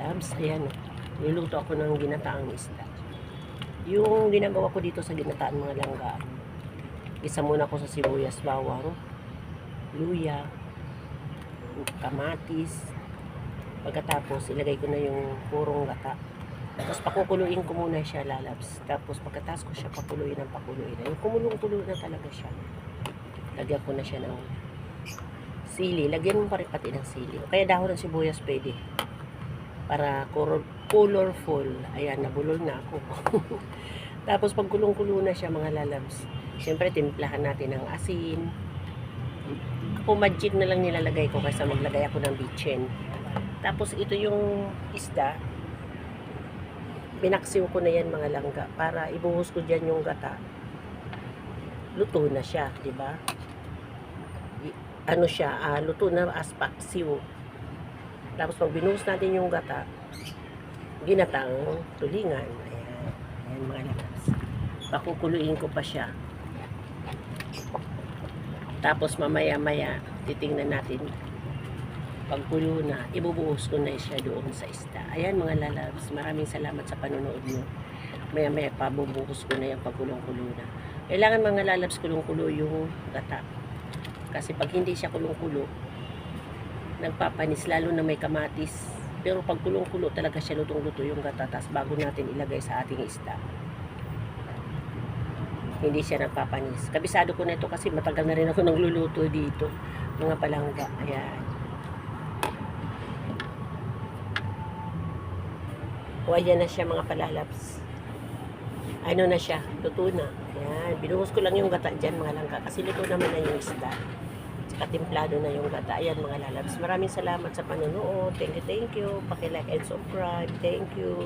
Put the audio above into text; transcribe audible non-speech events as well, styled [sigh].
lalabs. Ayan. Niluto ako ng ginataang isda. Yung ginagawa ko dito sa ginataan mga langga, isa muna ako sa sibuyas, bawang, luya, kamatis. Pagkatapos, ilagay ko na yung purong gata. Tapos pakukuluin ko muna siya lalabs. Tapos pagkatapos ko siya pakuluin ng pakuluin. Yung kumulong-kulo na talaga siya. Lagyan ko na siya ng sili. Lagyan mo pa rin pati ng sili. O Kaya dahon ng sibuyas pwede. Para color- colorful. Ayan, nabulol na ako. [laughs] Tapos pag kulong-kulo na siya mga lalabs, syempre timplahan natin ng asin. Magic na lang nilalagay ko kaysa maglagay ako ng bitchin. Tapos ito yung isda. Pinaksiw ko na yan mga langga para ibuhos ko dyan yung gata. Luto na siya, di ba? Ano siya, ah, luto na as paksiw. Tapos pag binuhos natin yung gata, ginatang tulingan. Ayan, ayan mga lakas. Pakukuluin ko pa siya. Tapos mamaya-maya, titingnan natin pagkulo na, ibubuhos ko na siya doon sa isda. Ayan mga lalabs, maraming salamat sa panonood nyo. Maya-maya pa, bubuhos ko na yung pagkulong-kulo na. Kailangan mga lalabs kulong-kulo yung gata. Kasi pag hindi siya kulong-kulo, nagpapanis, lalo na may kamatis. Pero pag kulong-kulo, talaga siya lutong-luto yung gata. Tapos bago natin ilagay sa ating isda, hindi siya nagpapanis. Kabisado ko na ito kasi matagal na rin ako [laughs] nagluluto dito. Mga palangga. Ayan. O ayan na siya mga palalabs. Ano na siya, luto na. Ayan, binuhos ko lang yung gata dyan mga langka kasi luto naman na yung isda. Tsaka timplado na yung gata. Ayan mga lalabs. Maraming salamat sa panonood. Thank you, thank you. Pakilike and subscribe. Thank you.